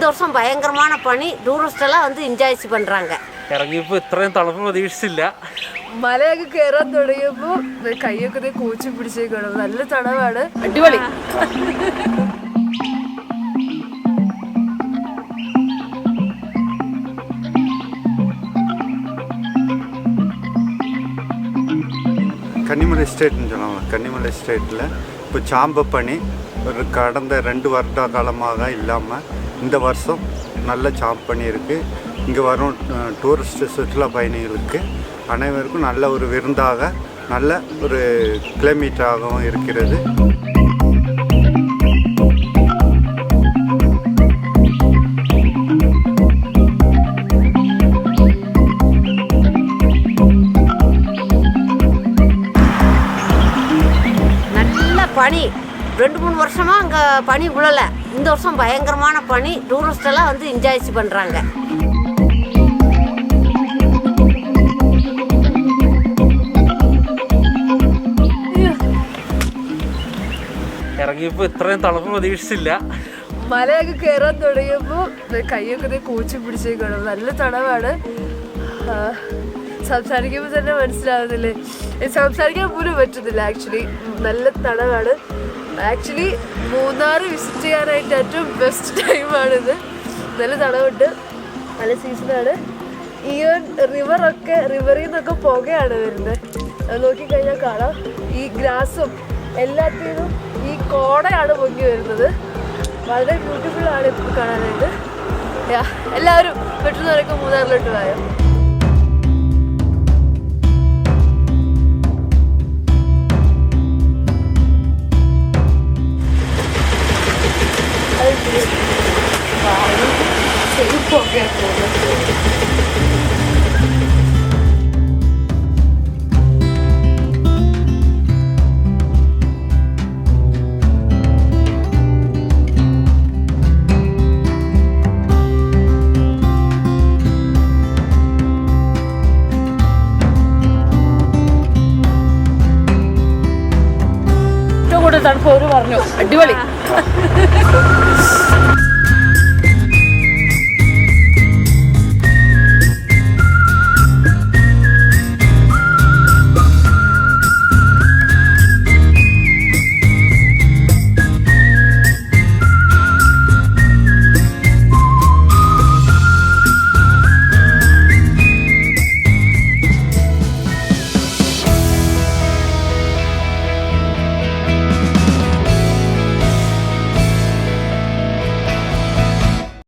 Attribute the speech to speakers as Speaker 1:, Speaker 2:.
Speaker 1: இந்த வருஷம் பயங்கரமான பனி டூரிஸ்ட் எல்லாம் வந்து என்ஜாய்ஸ் பண்றாங்க
Speaker 2: ഇറങ്ങിയപ്പോൾ ഇത്രയും തണുപ്പ് പ്രതീക്ഷിച്ചില്ല
Speaker 3: മലയൊക്കെ കയറാൻ തുടങ്ങിയപ്പോ ദേ കൈയൊക്കെ ദേ കോച്ചി പിടിച്ചേക്കാണ് നല്ല തണവാണ് അടിപൊളി
Speaker 4: கன்னிமலை எஸ்டேட்னு சொல்லுவாங்க கன்னிமலை எஸ்டேட்டில் இப்போ சாம்ப பனி ஒரு கடந்த ரெண்டு வருட காலமாக இல்லாமல் இந்த வருஷம் நல்ல ஜாப் பண்ணியிருக்கு. இங்கே வரும் டூரிஸ்ட் சுற்றுலா பயணிகளுக்கு அனைவருக்கும் நல்ல ஒரு விருந்தாக நல்ல ஒரு கிலோமீட்டராகவும் இருக்கிறது.
Speaker 1: நல்ல பனி ரெண்டு மூணு வருஷமாக அங்கே பனி விழலை இந்த வருஷம் பயங்கரமான பனி டூரிஸ்ட் எல்லாம் வந்து என்ஜாய்ஸ் பண்றாங்க
Speaker 2: ഇറങ്ങിയപ്പോൾ ഇത്രയും തണുപ്പ് പ്രതീക്ഷിച്ചില്ല
Speaker 3: മലയൊക്കെ കയറാൻ തുടങ്ങിയപ്പോ ദേ കൈയൊക്കെ ദേ കോച്ചി പിടിച്ചേക്കാണ് നല്ല തണവാണ് ആ, സംസാരിക്കുമ്പോ തന്നെ മനസ്സിലാവുന്നില്ലേ ഏ, സംസാരിക്കാൻ പോലും പറ്റുന്നില്ല ആക്ച്വലി നല്ല തണവാണ് ആക്ച്വലി മൂന്നാർ വിസിറ്റ് ചെയ്യാനായിട്ട് ഏറ്റവും ബെസ്റ്റ് ടൈമാണിത് നല്ല തണവുണ്ട് നല്ല സീസണാണ് ഈ റിവറൊക്കെ റിവറിൽ നിന്നൊക്കെ പുകയാണ് വരുന്നത്. അത് നോക്കിക്കഴിഞ്ഞാൽ കാണാം. ഈ ഗ്രാസും എല്ലാത്തിനും ഈ കോടയാണ് പൊങ്ങി വരുന്നത്. വളരെ ബ്യൂട്ടിഫുൾ ആണ് ഇപ്പോൾ കാണാനായിട്ട്. എല്ലാവരും പെട്ടെന്ന് പെട്ടെന്നവരൊക്കെ മൂന്നാറിലോട്ട് പോയോ ചെരുപ്പൊക്കെ തണുപ്പ് ഒരു പറഞ്ഞു. അടിപൊളി.